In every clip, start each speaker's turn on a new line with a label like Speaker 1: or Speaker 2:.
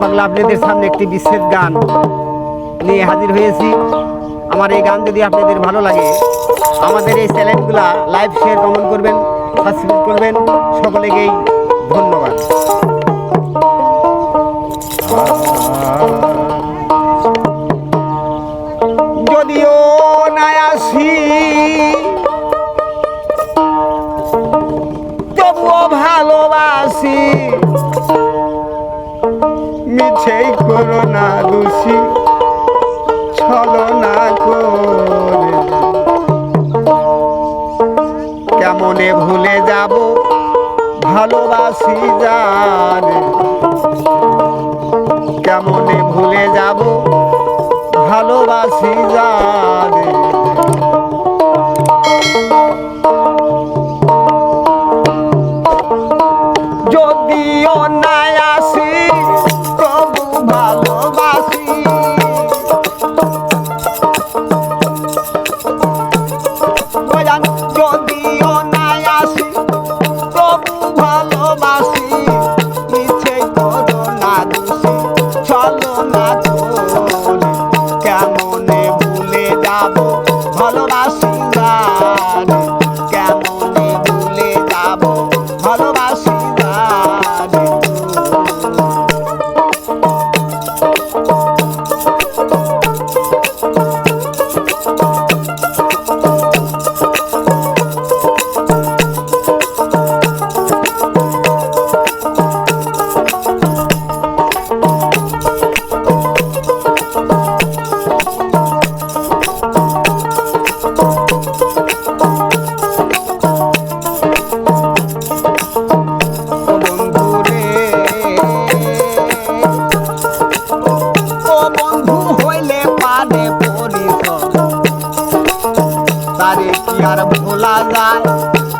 Speaker 1: বাংলা আপনাদের সামনে একটি বিশেষ গান নিয়ে হাজির হয়েছি। আমার এই গান যদি আপনাদের ভালো লাগে, আমাদের এই চ্যানেলগুলা লাইভ শেয়ার কমেন্ট করবেন সাবস্ক্রাইব করবেন। সকলেকেই ধন্যবাদ। ভালোবাসি জানে। কেমনে ভুলে যাব? ভালোবাসি জানে। যদিও না আসি প্রভু ভালোবাসি। ভালোবাসি।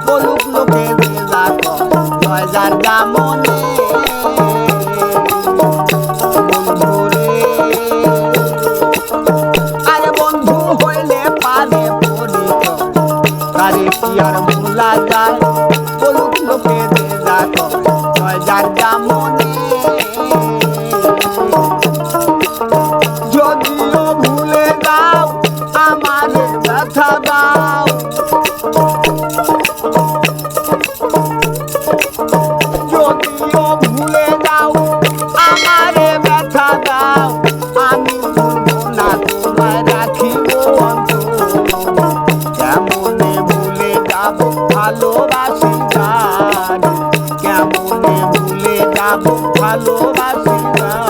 Speaker 1: গরুব লোকে ভেজা কর নয় যার গামনে আরে বন্ধু হইলে পারে পরিত তারে কি আর ভোলা যায়? গরুব লোকে যাব ভালোবাসি না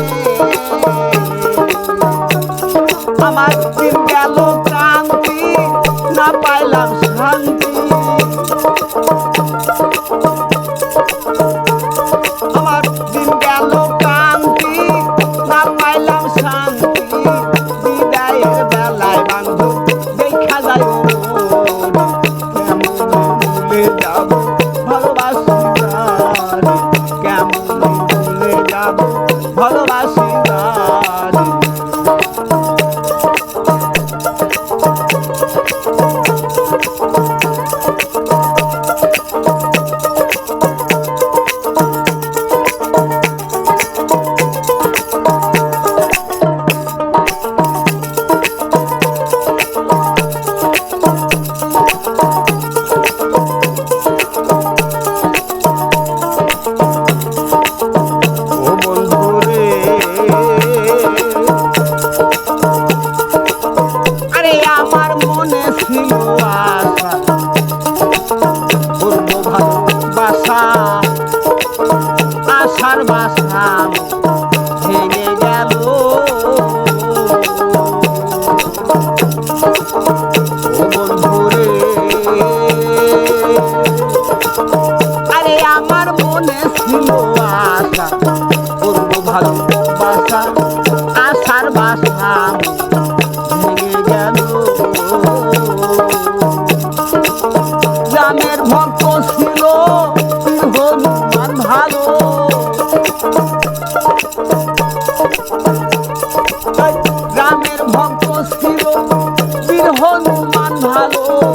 Speaker 1: আমার মনে ছিল আশা। বাসা ভেঙে গেল। oh.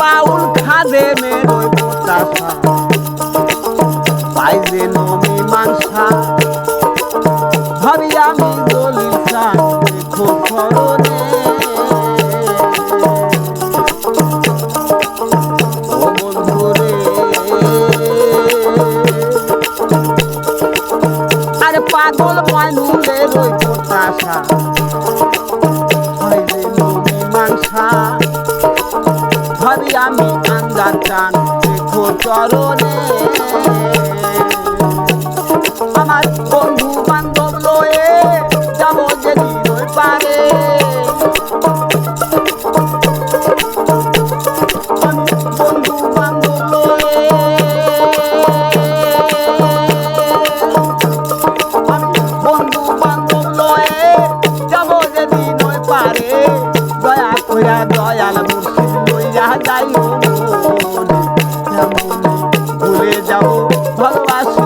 Speaker 1: বাউল খাদে মেরোয় পোতাশা পাই যে নমি মাংসা ভাবি আমি দলিল চা দেখো খরণে পাগল মানুষের ওই পোতাশা দয়ার টান দেখো চরণে। আমার বন্ধু বান্ধব লয়ে ভালোবাসি